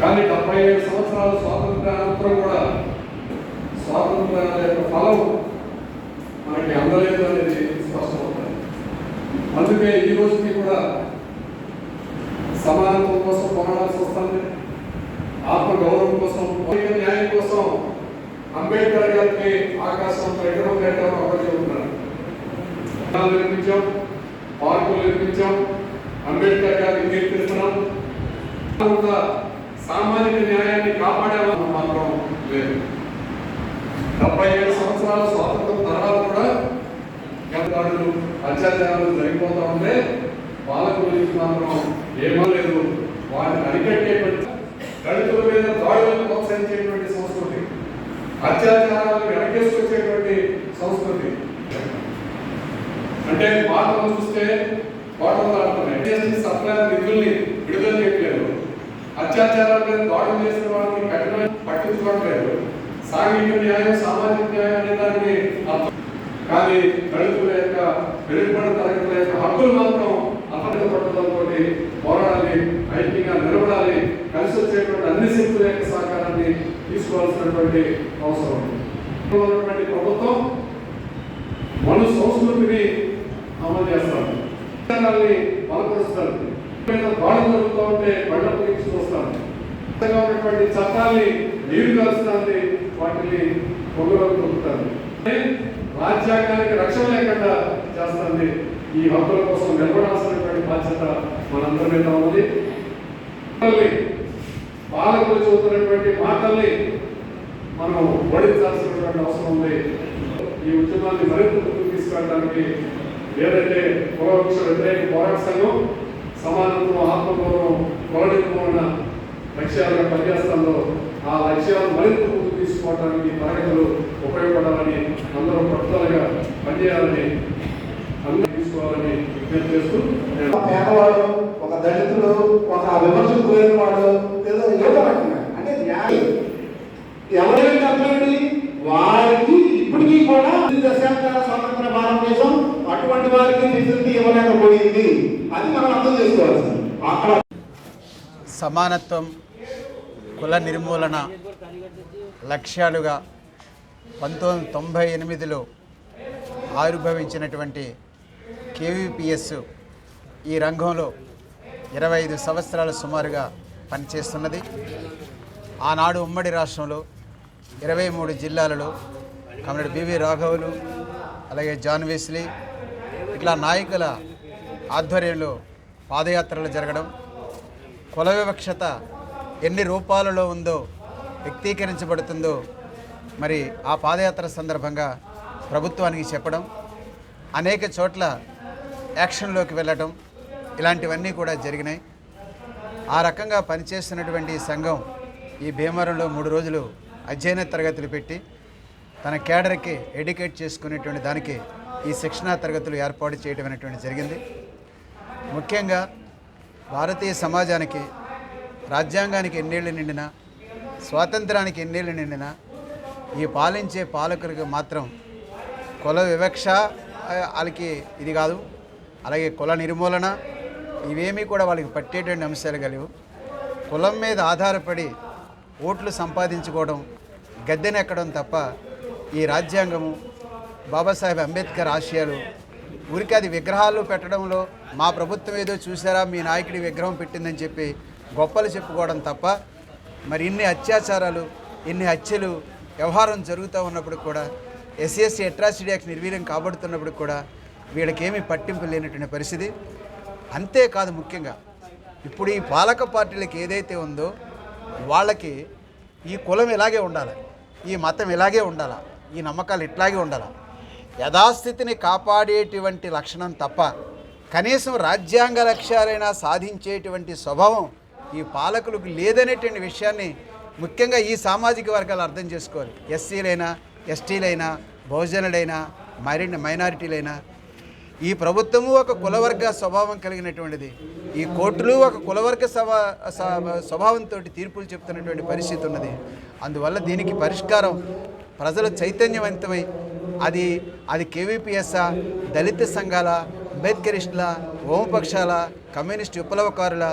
కానీ డెబ్బై సంవత్సరాలు సంవత్సరాల స్వాతంత్రానంతరం కూడా స్వాతంత్రాల యొక్క ఫలం మనకి అందలేదు అనేది స్పష్టమవుతుంది. అందుకే ఈ రోజుకి కూడా సమానత్వం కోసం పోరాడాల్సి వస్తుంది. ఆత్మగౌరవం కోసం న్యాయం కోసం అంబేద్కర్ గారికి ఆకాశం ఎక్కడం లేటం అక్కడ చెబుతున్నారు నిర్మించాం పార్కులు నిర్మించాం అంబేద్కర్ గారిని కీర్తిస్తున్నాం. కూడా సామాజిక న్యాయాన్ని కాపాడేవారు మాత్రం లేదు డెబ్బై ఏడు సంవత్సరాల స్వాతంత్రం తర్వాత కూడా గతదాడులు అత్యాచారాలు జరిగిపోతా ఉంటే వాళ్ళ గురించి మాత్రం ఏమో లేదు. వాటిని అరికట్టేటువంటి దళితుల మీద దాడులను ప్రోత్సహించేటువంటి సంస్కృతి. అత్యాచారాలను వెనకేసుకొచ్చేటువంటి సంస్కృతి. అంటే వార్తలు చూస్తే వార్తలు ఆడుతున్నాయి సప్లై నిధుల్ని విడుదల చేయట్లేదు. అత్యాచారాల మీద దాడులు చేసిన వాళ్ళకి కఠిన పట్టించుకోవట్లేదు. సాంఘిక న్యాయం సామాజిక న్యాయం అనే దానికి కానీ దళితుల యొక్క వెలుగుబడిన తరగతుల యొక్క హక్కులు మాత్రం అపరిత పట్టుదలతో పోరాడాలి ఐక్యంగా నిలబడాలి కలిసి వచ్చేటువంటి అన్ని శక్తుల యొక్క సహకారాన్ని తీసుకోవాల్సినటువంటి అవసరం ఉంది. ఉన్నటువంటి ప్రభుత్వం మన సంస్కృతిని అమలు చేస్తారు బలపరుస్తారు మీద దాడులు జరుగుతూ ఉంటే బండ గురించి చూస్తాను ఉన్నటువంటి చట్టాల్ని నీరు కలుస్తుంది వాటిని పొగలోకి తొక్కుతారు రాజ్యాంగానికి రక్షణ లేకుండా చేస్తుంది ఈ హక్కుల కోసం నిలబడాల్సినటువంటి బాధ్యత మనందరి మీద ఉంది మనల్ని పాలకులు చెబుతున్నటువంటి మాటల్ని మనం ఓడించాల్సినటువంటి అవసరం ఉంది. ఈ ఉద్యమాన్ని మరింత ముందుకు తీసుకెళ్ళడానికి ఏదైతే కులవృక్ష వ్యతిరేక పోరాట సంఘం సమానత్వం ఆత్మగౌరవం కుల నిర్మూలన లక్ష్యాలుగా పనిచేస్తుందో ఆ లక్ష్యాలను మరింత ముందుకు తీసుకోవడానికి తరగతులు ఉపయోగపడాలని అందరూ పట్టుదలగా పనిచేయాలని అందరూ తీసుకోవాలని విజ్ఞప్తి చేస్తూ పేదవాడు ఒక దళితుడు ఒక విమర్శకు గురైన వాడు ఏదో ఏదో రకంగా అంటే ఎవరైనా చెప్పండి వారికి ఇప్పటికీ కూడా ఈ దశాబ్దాల స్వాతంత్ర భారతదేశం అటువంటి వారికి ఫెసిలిటీ ఇవ్వలేకపోయింది. అది మనం అర్థం చేసుకోవాల్సింది అక్కడ సమానత్వం కుల నిర్మూలన లక్ష్యాలుగా పంతొమ్మిది వందల తొంభై ఎనిమిదిలో ఆవిర్భవించినటువంటి కేవీపీఎస్ ఈ రంగంలో ఇరవై ఐదు సంవత్సరాల సుమారుగా పనిచేస్తున్నది. ఆనాడు ఉమ్మడి రాష్ట్రంలో ఇరవై మూడు జిల్లాలలో కమరెడ్డి బివి రాఘవులు అలాగే జాన్ వెస్లీ ఇట్లా నాయకుల ఆధ్వర్యంలో పాదయాత్రలు జరగడం కుల వివక్షత ఎన్ని రూపాలలో ఉందో వ్యక్తీకరించబడుతుందో మరి ఆ పాదయాత్ర సందర్భంగా ప్రభుత్వానికి చెప్పడం అనేక చోట్ల యాక్షన్లోకి వెళ్ళటం ఇలాంటివన్నీ కూడా జరిగినాయి. ఆ రకంగా పనిచేస్తున్నటువంటి సంఘం ఈ భీమవరంలో మూడు రోజులు అధ్యయన తరగతులు పెట్టి తన కేడర్కి ఎడ్యుకేట్ చేసుకునేటువంటి దానికి ఈ శిక్షణా తరగతులు ఏర్పాటు చేయడం అనేటువంటి జరిగింది. ముఖ్యంగా భారతీయ సమాజానికి రాజ్యాంగానికి ఎన్నేళ్ళు నిండినా స్వాతంత్రానికి ఎన్నేళ్ళు నిండినా ఈ పాలించే పాలకులకు మాత్రం కుల వివక్ష వాళ్ళకి ఇది కాదు. అలాగే కుల నిర్మూలన ఇవేమీ కూడా వాళ్ళకి పట్టేటువంటి అంశాలు కలివు. కులం మీద ఆధారపడి ఓట్లు సంపాదించుకోవడం గద్దెనెక్కడం తప్ప ఈ రాజ్యాంగము బాబాసాహెబ్ అంబేద్కర్ ఆశయాలు. ఊరికి అది విగ్రహాలు పెట్టడంలో మా ప్రభుత్వం ఏదో చూసారా మీ నాయకుడి విగ్రహం పెట్టిందని చెప్పి గొప్పలు చెప్పుకోవడం తప్ప మరి ఇన్ని అత్యాచారాలు ఇన్ని హత్యలు వ్యవహారం జరుగుతూ ఉన్నప్పుడు కూడా ఎస్ఎస్సీ అట్రాసిటీ యాక్ట్ నిర్వీర్యం కాబడుతున్నప్పుడు కూడా వీళ్ళకేమీ పట్టింపు లేనటువంటి పరిస్థితి. అంతేకాదు ముఖ్యంగా ఇప్పుడు ఈ పాలక పార్టీలకు ఏదైతే ఉందో వాళ్ళకి ఈ కులం ఇలాగే ఉండాలి ఈ మతం ఇలాగే ఉండాలా ఈ నమ్మకాలు ఇట్లాగే ఉండాలా యథాస్థితిని కాపాడేటువంటి లక్షణం తప్ప కనీసం రాజ్యాంగ లక్ష్యాలైనా సాధించేటువంటి స్వభావం ఈ పాలకులకు లేదనేటువంటి విషయాన్ని ముఖ్యంగా ఈ సామాజిక వర్గాలు అర్థం చేసుకోవాలి. ఎస్సీలైనా ఎస్టీలైనా బహుజనులైనా మరిన్ని మైనారిటీలైనా. ఈ ప్రభుత్వము ఒక కులవర్గ స్వభావం కలిగినటువంటిది. ఈ కోర్టులు ఒక కులవర్గ స్వభావంతో తీర్పులు చెప్తున్నటువంటి పరిస్థితి ఉన్నది. అందువల్ల దీనికి పరిష్కారం ప్రజలు చైతన్యవంతమై అది అది కేవీపీఎస్ఆ దళిత సంఘాల అంబేద్కరిస్టుల వామపక్షాల కమ్యూనిస్ట్ విప్లవకారుల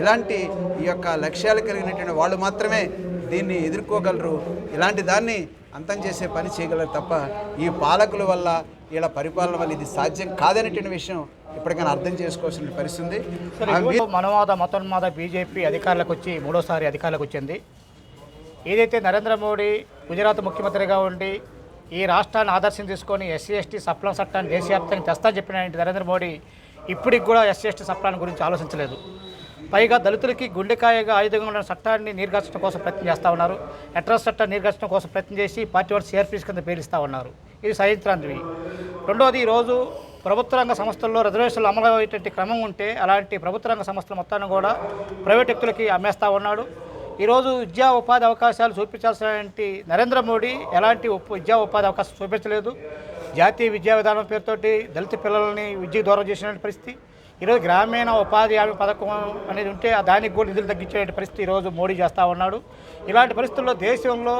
ఇలాంటి ఈ యొక్క లక్ష్యాలు కలిగినటువంటి వాళ్ళు మాత్రమే దీన్ని ఎదుర్కోగలరు. ఇలాంటి దాన్ని అంతం చేసే పని చేయగలరు తప్ప ఈ పాలకుల వల్ల వీళ్ళ పరిపాలన వల్ల ఇది సాధ్యం కాదనేటువంటి విషయం ఇప్పటికైనా అర్థం చేసుకోవాల్సిన పరిస్థితి ఉంది. మనవాద మతోన్మాద బీజేపీ అధికారులకు వచ్చి మూడోసారి అధికారులకు వచ్చింది. ఏదైతే నరేంద్ర మోడీ గుజరాత్ ముఖ్యమంత్రిగా ఉండి ఈ రాష్ట్రాన్ని ఆదర్శం తీసుకొని ఎస్సీ ఎస్టీ సప్లం చట్టాన్ని దేశవ్యాప్తంగా తెస్తా చెప్పిన నరేంద్ర మోడీ ఇప్పటికి కూడా ఎస్సీ ఎస్టీ సప్లాన్ గురించి ఆలోచించలేదు. పైగా దళితులకి గుండెకాయగా ఆయుధంగా ఉన్న చట్టాన్ని నిర్గర్చడం కోసం ప్రయత్నం చేస్తూ ఉన్నారు. అట్రాస్ చట్టాన్ని నీర్గార్చడం కోసం ప్రయత్నం చేసి పార్టీ వారు సిఆర్పీస్ కింద పేలిస్తూ ఉన్నారు. ఇది సహించరానివి రెండోది ఈరోజు ప్రభుత్వ రంగ సంస్థల్లో రిజర్వేషన్లు అమలు అయ్యేటువంటి క్రమం ఉంటే అలాంటి ప్రభుత్వ రంగ సంస్థల మొత్తాన్ని కూడా ప్రైవేట్ వ్యక్తులకి అమ్మేస్తూ ఉన్నాడు. ఈరోజు విద్యా ఉపాధి అవకాశాలు చూపించాల్సినటువంటి నరేంద్ర మోడీ ఎలాంటి విద్యా ఉపాధి అవకాశం చూపించలేదు. జాతీయ విద్యా విధానం పేరుతోటి దళిత పిల్లల్ని విద్యకు దూరం చేసిన పరిస్థితి. ఈరోజు గ్రామీణ ఉపాధి హామీ పథకం అనేది ఉంటే దానికి కూడా నిధులు తగ్గించే పరిస్థితి ఈరోజు మోడీ చేస్తూ ఉన్నాడు. ఇలాంటి పరిస్థితుల్లో దేశంలో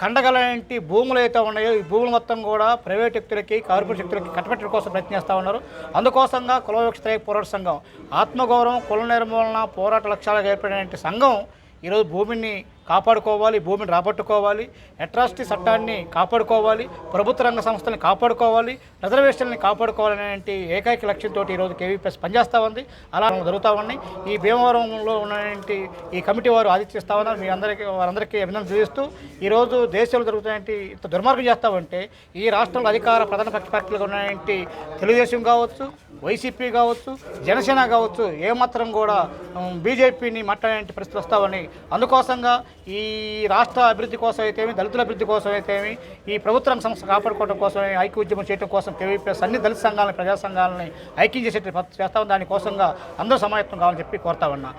కండగలంటి భూములు అయితే ఉన్నాయో ఈ భూములు మొత్తం కూడా ప్రైవేట్ వ్యక్తులకి కార్పొరేట్ వ్యక్తులకి కట్టబెట్టడం కోసం ప్రయత్నిస్తూ ఉన్నారు. అందుకోసంగా కుల వ్యవస్థ పోరాట సంఘం ఆత్మగౌరవం కుల నిర్మూలన పోరాట లక్ష్యాలుగా ఏర్పడినటువంటి సంఘం ఈరోజు భూమిని కాపాడుకోవాలి భూమిని రాబట్టుకోవాలి అట్రాసిటీ చట్టాన్ని కాపాడుకోవాలి ప్రభుత్వ రంగ సంస్థల్ని కాపాడుకోవాలి రిజర్వేషన్లని కాపాడుకోవాలనే ఏకైక లక్ష్యంతో ఈరోజు కేవీపీఎస్ పనిచేస్తూ ఉంది. అలా జరుగుతూ ఉన్నాయి ఈ భీమవరంలో ఉన్నటువంటి ఈ కమిటీ వారు ఆదిత్యిస్తూ ఉన్నారు. మీ అందరికీ వారందరికీ అభినందన తెలియజేస్తూ ఈరోజు దేశంలో జరుగుతున్నటువంటి ఇంత దుర్మార్గం చేస్తామంటే ఈ రాష్ట్రంలో అధికార ప్రధాన పక్ష పార్టీలుగా ఉన్నటువంటి తెలుగుదేశం కావచ్చు వైసీపీ కావచ్చు జనసేన కావచ్చు ఏమాత్రం కూడా బీజేపీని మట్టడానికి పరిస్థితులు వస్తామని అందుకోసంగా ఈ రాష్ట్ర అభివృద్ధి కోసం అయితేమి దళితుల అభివృద్ధి కోసం అయితేమి ఈ ప్రభుత్వం సంస్థ కాపాడుకోవడం కోసం ఐక్య ఉద్యమం చేయడం కోసం కేవీపీఎస్ అన్ని దళిత సంఘాలని ప్రజా సంఘాలని ఐక్యం చేసే చేస్తామని దానికోసంగా అందరూ సమాయత్తం కావాలని చెప్పి కోరుతా ఉన్నా.